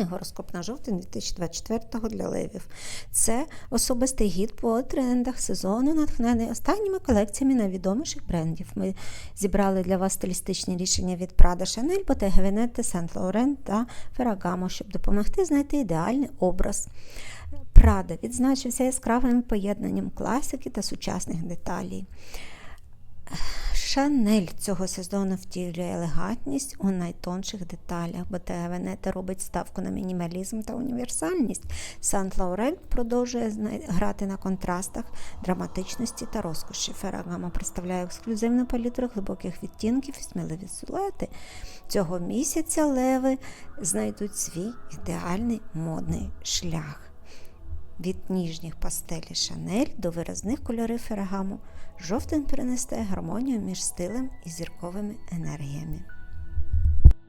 Природний гороскоп на жовтень 2024 для левів. Це особистий гід по трендах сезону, натхнений останніми колекціями найвідоміших брендів. Ми зібрали для вас стилістичні рішення від Prada, Chanel, Bottega Veneta, Saint Laurent та Ferragamo, щоб допомогти знайти ідеальний образ. Прада відзначився яскравим поєднанням класики та сучасних деталей. Шанель цього сезону втілює елегантність у найтонших деталях, бо Венета робить ставку на мінімалізм та універсальність. Сант Лаурен продовжує грати на контрастах, драматичності та розкоші. Феррагамо представляє ексклюзивну палітру глибоких відтінків і сміливі силуети. Цього місяця леви знайдуть свій ідеальний модний шлях. Від ніжніх пастелі Шанель до виразних кольорів Феррагаму жовтим принесе гармонію між стилем і зірковими енергіями.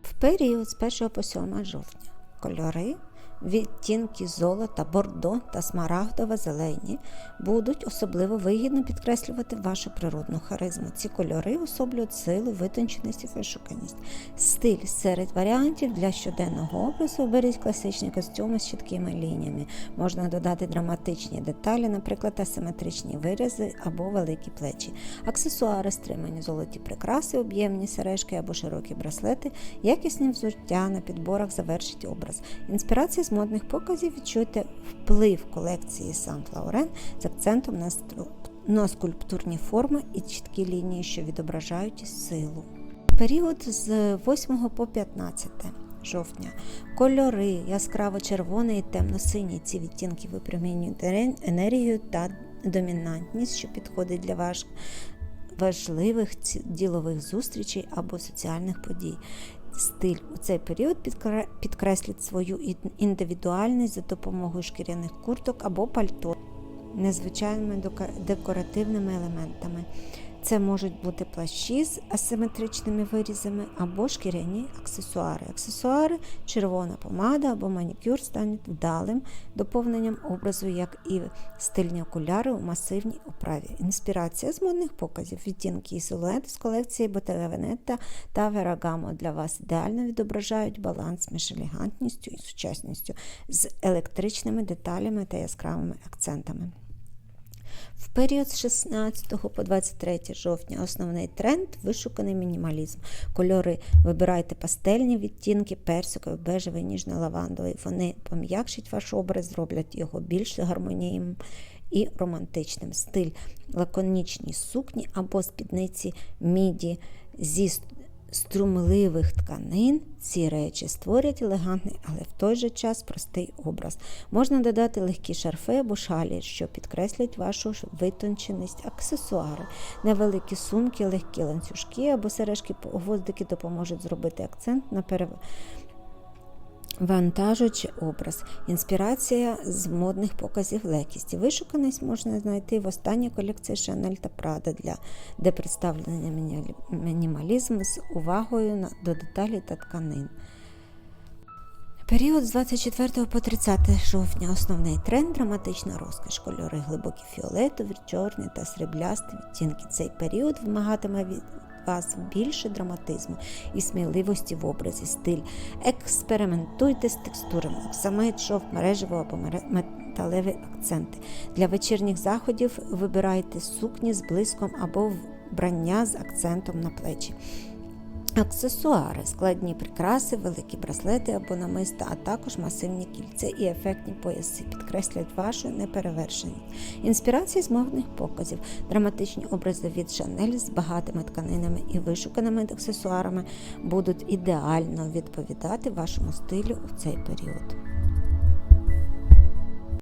В період з 1 по 7 жовтня кольори відтінки золота, бордо та смарагдова зелені будуть особливо вигідно підкреслювати вашу природну харизму. Ці кольори особлюють силу, витонченість і вишуканість. Стиль серед варіантів для щоденного образу оберіть класичні костюми з чіткими лініями. Можна додати драматичні деталі, наприклад, асиметричні вирізи або великі плечі, аксесуари, стримані золоті прикраси, об'ємні сережки або широкі браслети, якісні взуття на підборах завершить образ. Інспірація модних показів відчуйте вплив колекції Saint Laurent з акцентом на, на скульптурні форми і чіткі лінії, що відображають силу. Період з 8 по 15 жовтня. Кольори яскраво червоний і темно-синій ці відтінки випромінюють енергію та домінантність, що підходить для ваших важливих ділових зустрічей або соціальних подій стиль у цей період підкреслить свою індивідуальність за допомогою шкіряних курток або пальто незвичайними декоративними елементами. Це можуть бути плащі з асиметричними вирізами або шкіряні аксесуари. Аксесуари, червона помада або манікюр стануть вдалим доповненням образу, як і стильні окуляри у масивній оправі. Інспірація з модних показів, відтінки і силуети з колекції Bottega Veneta та Ferragamo для вас ідеально відображають баланс між елегантністю і сучасністю з електричними деталями та яскравими акцентами. В період з 16 по 23 жовтня основний тренд вишуканий мінімалізм. Кольори вибирайте пастельні відтінки, персиковий, бежевий, ніжно-лавандовий. Вони пом'якшать ваш образ, зроблять його більш гармонійним і романтичним. Стиль лаконічні сукні або спідниці міді зі струмливих тканин ці речі створять елегантний, але в той же час простий образ. Можна додати легкі шарфи або шалі, що підкреслять вашу витонченість, аксесуари, невеликі сумки, легкі ланцюжки або сережки гвоздики допоможуть зробити акцент на перевагу. Вантажуючий образ, інспірація з модних показів легкісті. Вишуканість можна знайти в останній колекції Chanel та Prada, для, де представлений мінімалізм з увагою до деталей та тканин. Період з 24 по 30 жовтня основний тренд драматична розкіш. Кольори глибокі фіолетові, чорні та сріблясті відтінки. Цей період вимагатиме від вас більше драматизму і сміливості в образі, стиль. Експериментуйте з текстурами, оксамит, шов, мережево або металеві акценти. Для вечірніх заходів вибирайте сукні з блиском або вбрання з акцентом на плечі. Аксесуари, складні прикраси, великі браслети або намиста, а також масивні кільця і ефектні пояси підкреслять вашу неперевершеність. Інспірації з мовних показів, драматичні образи від Шанель з багатими тканинами і вишуканими аксесуарами будуть ідеально відповідати вашому стилю у цей період.